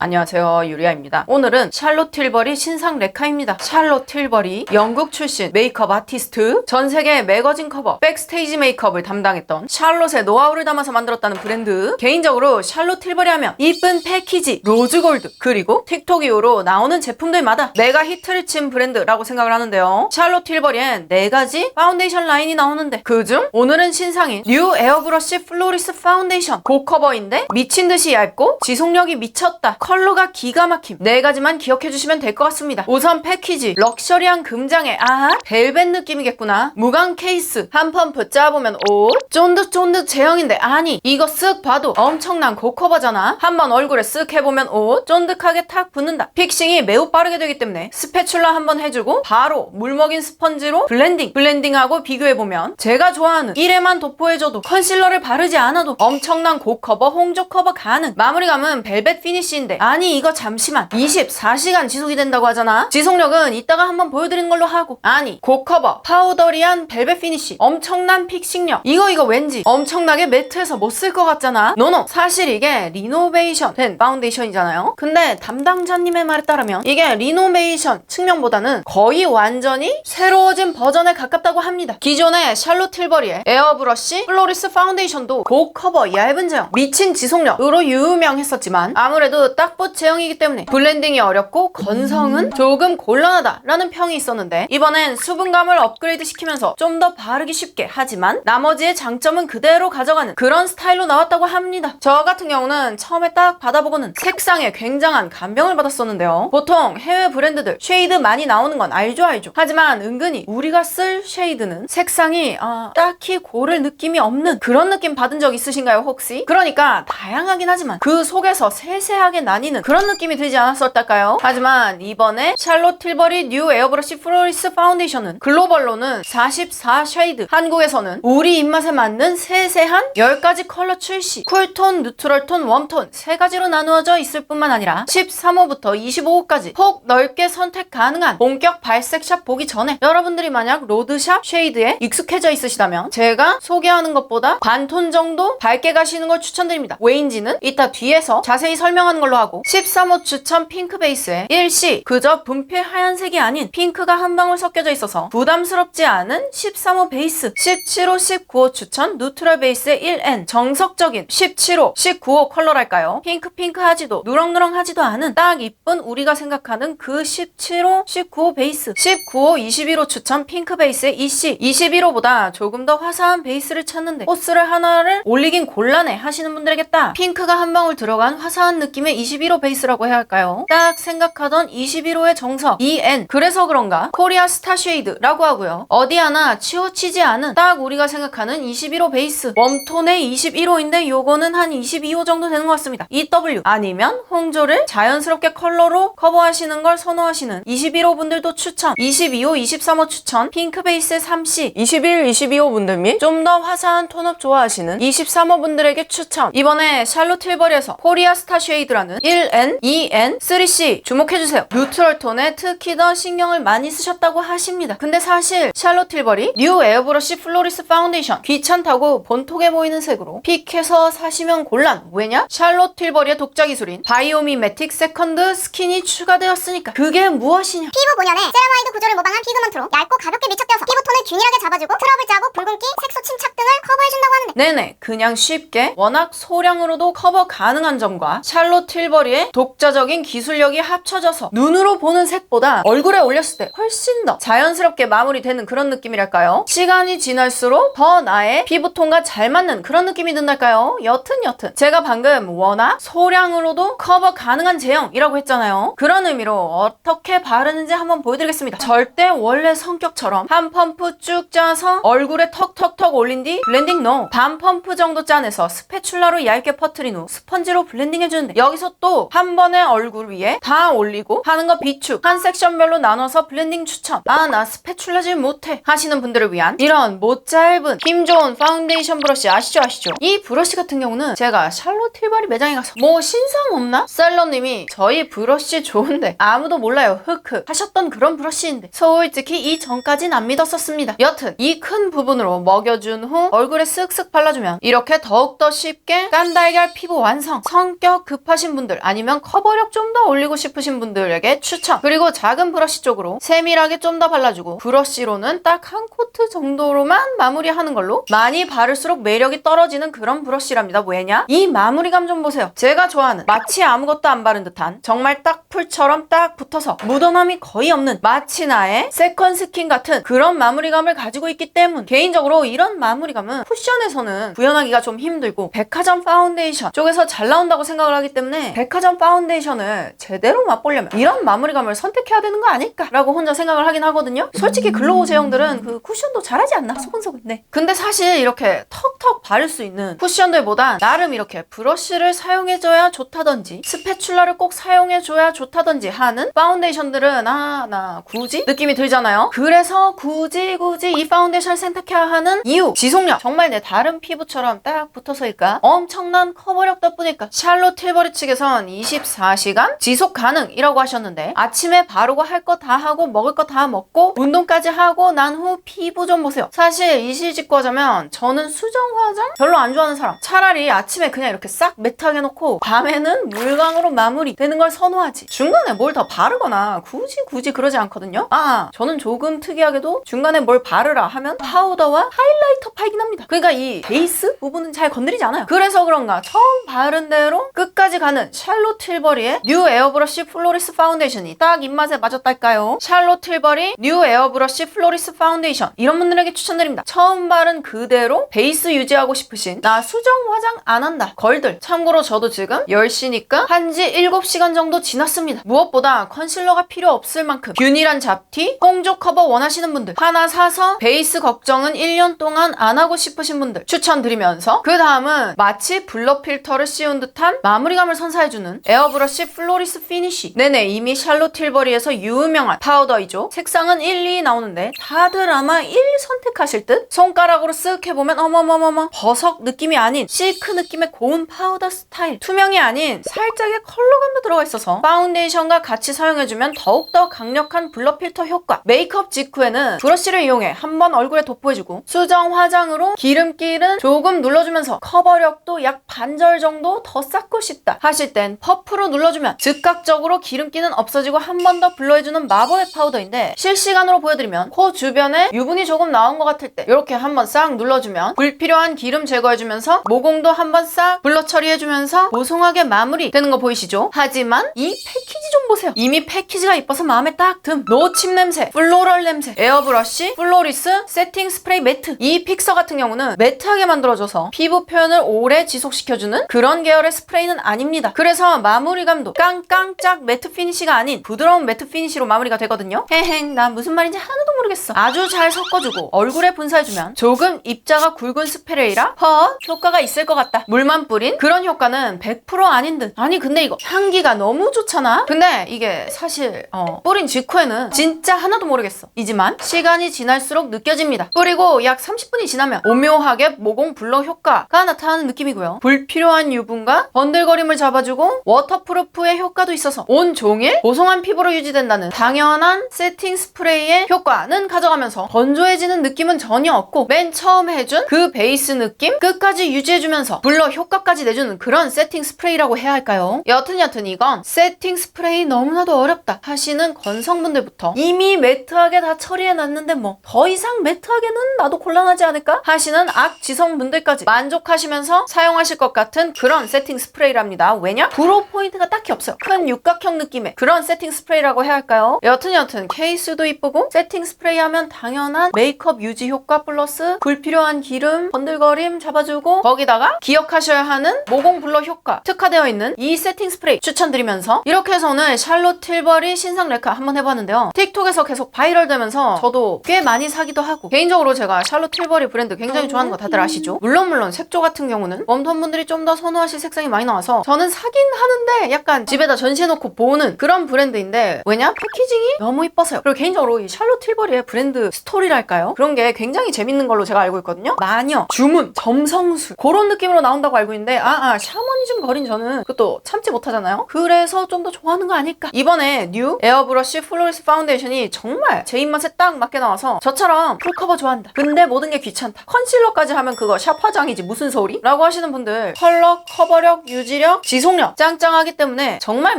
안녕하세요 유리아입니다. 오늘은 샬롯 틸버리 신상 레카입니다. 샬롯 틸버리 영국 출신 메이크업 아티스트 전 세계 매거진 커버 백스테이지 메이크업을 담당했던 샬롯의 노하우를 담아서 만들었다는 브랜드. 개인적으로 샬롯 틸버리 하면 이쁜 패키지 로즈골드 그리고 틱톡 이후로 나오는 제품들마다 내가 히트를 친 브랜드라고 생각을 하는데요. 샬롯 틸버리엔 네가지 파운데이션 라인이 나오는데 그중 오늘은 신상인 뉴 에어브러쉬 플로리스 파운데이션 고커버인데 미친 듯이 얇고 지속력이 미쳤다 컬러가 기가 막힘. 네 가지만 기억해 주시면 될 것 같습니다. 우선 패키지. 럭셔리한 금장에 아 벨벳 느낌이겠구나. 무광 케이스. 한 펌프 짜보면 오 쫀득쫀득 제형인데 아니 이거 쓱 봐도 엄청난 고커버잖아. 한 번 얼굴에 쓱 해보면 오 쫀득하게 탁 붙는다. 픽싱이 매우 빠르게 되기 때문에 스패츌라 한 번 해주고 바로 물 먹인 스펀지로 블렌딩. 블렌딩하고 비교해보면 제가 좋아하는 1회만 도포해줘도 컨실러를 바르지 않아도 엄청난 고커버 홍조 커버 가능. 마무리감은 벨벳 피니쉬인데 아니 이거 잠시만. 24시간 지속이 된다고 하잖아. 지속력은 이따가 한번 보여드리는 걸로 하고. 아니 고커버 파우더리한 벨벳 피니쉬 엄청난 픽싱력. 이거 이거 왠지 엄청나게 매트해서 못 쓸 것 같잖아. 노노 사실 이게 리노베이션 된 파운데이션이잖아요. 근데 담당자님의 말에 따르면 이게 리노베이션 측면보다는 거의 완전히 새로워진 버전에 가깝다고 합니다. 기존의 샬롯 틸버리의 에어브러쉬 플로리스 파운데이션도 고커버 얇은 제형 미친 지속력으로 유명했었지만 아무래도 딱붙 제형이기 때문에 블렌딩이 어렵고 건성은 조금 곤란하다라는 평이 있었는데 이번엔 수분감을 업그레이드 시키면서 좀 더 바르기 쉽게 하지만 나머지의 장점은 그대로 가져가는 그런 스타일로 나왔다고 합니다. 저 같은 경우는 처음에 딱 받아보고는 색상에 굉장한 감명을 받았었는데요. 보통 해외 브랜드들 쉐이드 많이 나오는 건 알죠 알죠. 하지만 은근히 우리가 쓸 쉐이드는 색상이 아, 딱히 고를 느낌이 없는 그런 느낌 받은 적 있으신가요 혹시? 그러니까 다양하긴 하지만 그 속에서 세세하게 나 뉘는 그런 느낌이 들지 않았었달까요? 하지만 이번에 샬롯 틸버리 뉴 에어브러쉬 플로리스 파운데이션은 글로벌로는 44 쉐이드 한국에서는 우리 입맛에 맞는 세세한 10가지 컬러 출시 쿨톤, 뉴트럴톤, 웜톤 세 가지로 나누어져 있을 뿐만 아니라 13호부터 25호까지 폭 넓게 선택 가능한 본격 발색샵 보기 전에 여러분들이 만약 로드샵 쉐이드에 익숙해져 있으시다면 제가 소개하는 것보다 반톤 정도 밝게 가시는 걸 추천드립니다. 왜인지는 이따 뒤에서 자세히 설명하는 걸로 하고 13호 추천 핑크 베이스에 일시 그저 분필 하얀색이 아닌 핑크가 한 방울 섞여져 있어서 부담스럽지 않은 13호 베이스 17호 19호 추천 누트럴 베이스의 1N 정석적인 17호 19호 컬러랄까요 핑크 핑크하지도 누렁누렁하지도 않은 딱 이쁜 우리가 생각하는 그 17호 19호 베이스 19호 21호 추천 핑크 베이스의 EC 21호보다 조금 더 화사한 베이스를 찾는데 포스를 하나를 올리긴 곤란해 하시는 분들에게 딱 핑크가 한 방울 들어간 화사한 느낌의 21호 베이스라고 해야 할까요? 딱 생각하던 21호의 정석 EN 그래서 그런가? 코리아 스타 쉐이드라고 하고요. 어디 하나 치우치지 않은 딱 우리가 생각하는 21호 베이스. 웜톤의 21호인데 요거는 한 22호 정도 되는 것 같습니다. EW 아니면 홍조를 자연스럽게 컬러로 커버하시는 걸 선호하시는 21호 분들도 추천. 22호 23호 추천. 핑크 베이스 3C 21, 22호 분들 및 좀 더 화사한 톤업 좋아하시는 23호 분들에게 추천. 이번에 샬롯 틸버리에서 코리아 스타 쉐이드라는 1N, 2N, 3C 주목해주세요. 뉴트럴 톤에 특히 더 신경을 많이 쓰셨다고 하십니다. 근데 사실 샬롯 틸버리 뉴 에어브러쉬 플로리스 파운데이션 귀찮다고 본톡에 보이는 색으로 픽해서 사시면 곤란. 왜냐? 샬롯 틸버리의 독자 기술인 바이오미매틱 세컨드 스킨이 추가되었으니까. 그게 무엇이냐? 피부 본연의 세라마이드 구조를 모방한 피그먼트로 얇고 가볍게 밀착되어서 피부톤을 균일하게 잡아주고 트러블 짜고 붉은기, 색소 침착 등을 커버해준다고 하는데. 네네. 그냥 쉽게. 워낙 소량으로도 커버 가능한 점과 샬롯 틸버리 의 독자적인 기술력이 합쳐져서 눈으로 보는 색보다 얼굴에 올렸을 때 훨씬 더 자연스럽게 마무리되는 그런 느낌이랄까요? 시간이 지날수록 더 나의 피부톤과 잘 맞는 그런 느낌이 든달까요? 여튼 여튼. 제가 방금 워낙 소량으로도 커버 가능한 제형이라고 했잖아요. 그런 의미로 어떻게 바르는지 한번 보여드리겠습니다. 절대 원래 성격처럼 한 펌프 쭉 짜서 얼굴에 턱턱턱 올린 뒤 블렌딩 노. 반 펌프 정도 짜내서 스패츌라로 얇게 퍼트린 후 스펀지로 블렌딩 해주는데 여기서 또한 번에 얼굴 위에 다 올리고 하는 거 비축. 한 섹션별로 나눠서 블렌딩 추천. 아 나 스패츌라질 못해. 하시는 분들을 위한 이런 못 짧은 힘 좋은 파운데이션 브러쉬. 아시죠 아시죠? 이 브러쉬 같은 경우는 제가 샬롯 틸버리 매장에 가서 뭐 신상 없나? 셀러님이 저희 브러쉬 좋은데 아무도 몰라요. 흑흑 하셨던 그런 브러쉬인데. 솔직히 이 전까진 안 믿었었습니다. 여튼 이 큰 부분으로 먹여준 후 얼굴에 쓱쓱 발라주면 이렇게 더욱더 쉽게 깐달걀 피부 완성. 성격 급하신 분들 분들 아니면 커버력 좀 더 올리고 싶으신 분들에게 추천. 그리고 작은 브러쉬 쪽으로 세밀하게 좀 더 발라주고 브러쉬로는 딱 한 코트 정도로만 마무리하는 걸로 많이 바를수록 매력이 떨어지는 그런 브러쉬랍니다. 왜냐? 이 마무리감 좀 보세요. 제가 좋아하는 마치 아무것도 안 바른 듯한 정말 딱 풀처럼 딱 붙어서 묻어남이 거의 없는 마치 나의 세컨 스킨 같은 그런 마무리감을 가지고 있기 때문 개인적으로 이런 마무리감은 쿠션에서는 구현하기가 좀 힘들고 백화점 파운데이션 쪽에서 잘 나온다고 생각을 하기 때문에 백화점 파운데이션을 제대로 맛보려면 이런 마무리감을 선택해야 되는 거 아닐까 라고 혼자 생각을 하긴 하거든요. 솔직히 글로우 제형들은 그 쿠션도 잘하지 않나? 소근소근 네. 근데 사실 이렇게 턱턱 바를 수 있는 쿠션들보다 나름 이렇게 브러쉬를 사용해줘야 좋다든지 스패출라를 꼭 사용해줘야 좋다든지 하는 파운데이션들은 아 나 굳이 느낌이 들잖아요. 그래서 굳이 굳이 이 파운데이션을 선택해야 하는 이유 지속력. 정말 내 다른 피부처럼 딱 붙어서일까 엄청난 커버력 덕분일까? 샬롯 틸버리 측에 선 24시간 지속 가능이라고 하셨는데 아침에 바르고 할 거 다 하고 먹을 거 다 먹고 운동까지 하고 난 후 피부 좀 보세요. 사실 이실직고 하자면 저는 수정 화장 별로 안 좋아하는 사람. 차라리 아침에 그냥 이렇게 싹 매트하게 놓고 밤에는 물광으로 마무리 되는 걸 선호하지. 중간에 뭘 더 바르거나 굳이 굳이 그러지 않거든요. 아 저는 조금 특이하게도 중간에 뭘 바르라 하면 파우더와 하이라이터 파이긴 합니다. 그러니까 이 베이스 부분은 잘 건드리지 않아요. 그래서 그런가? 처음 바른 대로 끝까지 가는 샬롯 틸버리의 뉴 에어브러쉬 플로리스 파운데이션이 딱 입맛에 맞았달까요? 샬롯 틸버리 뉴 에어브러쉬 플로리스 파운데이션 이런 분들에게 추천드립니다. 처음 바른 그대로 베이스 유지하고 싶으신 나 수정 화장 안 한다. 걸들. 참고로 저도 지금 10시니까 한 지 7시간 정도 지났습니다. 무엇보다 컨실러가 필요 없을 만큼 균일한 잡티 홍조 커버 원하시는 분들 하나 사서 베이스 걱정은 1년 동안 안 하고 싶으신 분들 추천드리면서 그 다음은 마치 블러 필터를 씌운 듯한 마무리감을 선사해 주는 에어브러쉬 플로리스 피니쉬. 네네 이미 샬롯 틸버리에서 유명한 파우더이죠. 색상은 1, 2 나오는데 다들 아마 1 선택하실 듯? 손가락으로 쓱 해보면 어머머머머 버석 느낌이 아닌 실크 느낌의 고운 파우더 스타일. 투명이 아닌 살짝의 컬러감도 들어가 있어서 파운데이션과 같이 사용해주면 더욱더 강력한 블러 필터 효과. 메이크업 직후에는 브러쉬를 이용해 한번 얼굴에 도포해주고 수정 화장으로 기름기를 조금 눌러주면서 커버력도 약 반절 정도 더 쌓고 싶다 하실 땐 퍼프로 눌러주면 즉각적으로 기름기는 없어지고 한 번 더 블러해주는 마법의 파우더인데 실시간으로 보여드리면 코 주변에 유분이 조금 나온 것 같을 때 이렇게 한번 싹 눌러주면 불필요한 기름 제거해주면서 모공도 한번 싹 블러 처리해주면서 보송하게 마무리 되는 거 보이시죠? 하지만 이 패키지 좀 보세요. 이미 패키지가 이뻐서 마음에 딱 듬. 노침 냄새 플로럴 냄새 에어브러쉬 플로리스 세팅 스프레이 매트. 이 픽서 같은 경우는 매트하게 만들어줘서 피부 표현을 오래 지속시켜주는 그런 계열의 스프레이는 아닙니다. 그래 서 마무리감도 깡깡짝 매트 피니시가 아닌 부드러운 매트 피니시로 마무리가 되거든요. 헤행 난 무슨 말인지 하나도 모르겠어. 아주 잘 섞어주고 얼굴에 분사해주면 조금 입자가 굵은 스프레이라 허 효과가 있을 것 같다. 물만 뿌린 그런 효과는 100% 아닌 듯. 아니 근데 이거 향기가 너무 좋잖아. 근데 이게 사실 어, 뿌린 직후에는 진짜 하나도 모르겠어. 이지만 시간이 지날수록 느껴집니다. 뿌리고 약 30분이 지나면 오묘하게 모공 블러 효과가 나타나는 느낌이고요. 불필요한 유분과 번들거림을 잡아주 고 워터프루프의 효과도 있어서 온 종일 보송한 피부로 유지된다는 당연한 세팅 스프레이의 효과는 가져가면서 건조해지는 느낌은 전혀 없고 맨 처음 해준 그 베이스 느낌 끝까지 유지해주면서 블러 효과까지 내주는 그런 세팅 스프레이라고 해야 할까요? 여튼 여튼 이건 세팅 스프레이 너무나도 어렵다 하시는 건성분들부터 이미 매트하게 다 처리해놨는데 뭐 더 이상 매트하게는 나도 곤란하지 않을까? 하시는 악지성분들까지 만족하시면서 사용하실 것 같은 그런 세팅 스프레이랍니다. 왜냐? 브로우 포인트가 딱히 없어요. 큰 육각형 느낌의 그런 세팅 스프레이라고 해야 할까요? 여튼 여튼 케이스도 이쁘고 세팅 스프레이 하면 당연한 메이크업 유지 효과 플러스 불필요한 기름, 번들거림 잡아주고 거기다가 기억하셔야 하는 모공 블러 효과 특화되어 있는 이 세팅 스프레이 추천드리면서 이렇게 해서 오늘 샬롯 틸버리 신상 레카 한번 해봤는데요. 틱톡에서 계속 바이럴 되면서 저도 꽤 많이 사기도 하고 개인적으로 제가 샬롯 틸버리 브랜드 굉장히 좋아하는 거 다들 아시죠? 물론 물론 색조 같은 경우는 웜톤 분들이 좀 더 선호하실 색상이 많이 나와서 저는 사긴 하는데 약간 집에다 전시해놓고 보는 그런 브랜드인데 왜냐? 패키징이 너무 이뻐서요. 그리고 개인적으로 이 샬롯 틸버리의 브랜드 스토리랄까요? 그런 게 굉장히 재밌는 걸로 제가 알고 있거든요. 마녀, 주문, 점성술 그런 느낌으로 나온다고 알고 있는데 아아 샤머니즘 거린 저는 그것도 참지 못하잖아요. 그래서 좀 더 좋아하는 거 아닐까? 이번에 뉴 에어브러쉬 플로리스 파운데이션이 정말 제 입맛에 딱 맞게 나와서 저처럼 풀커버 좋아한다 근데 모든 게 귀찮다 컨실러까지 하면 그거 샵 화장이지 무슨 소리? 라고 하시는 분들 컬러, 커버력, 유지력, 지 속력 짱짱하기 때문에 정말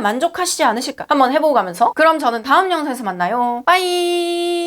만족하시지 않으실까? 한번 해보고 가면서. 그럼 저는 다음 영상에서 만나요. 빠이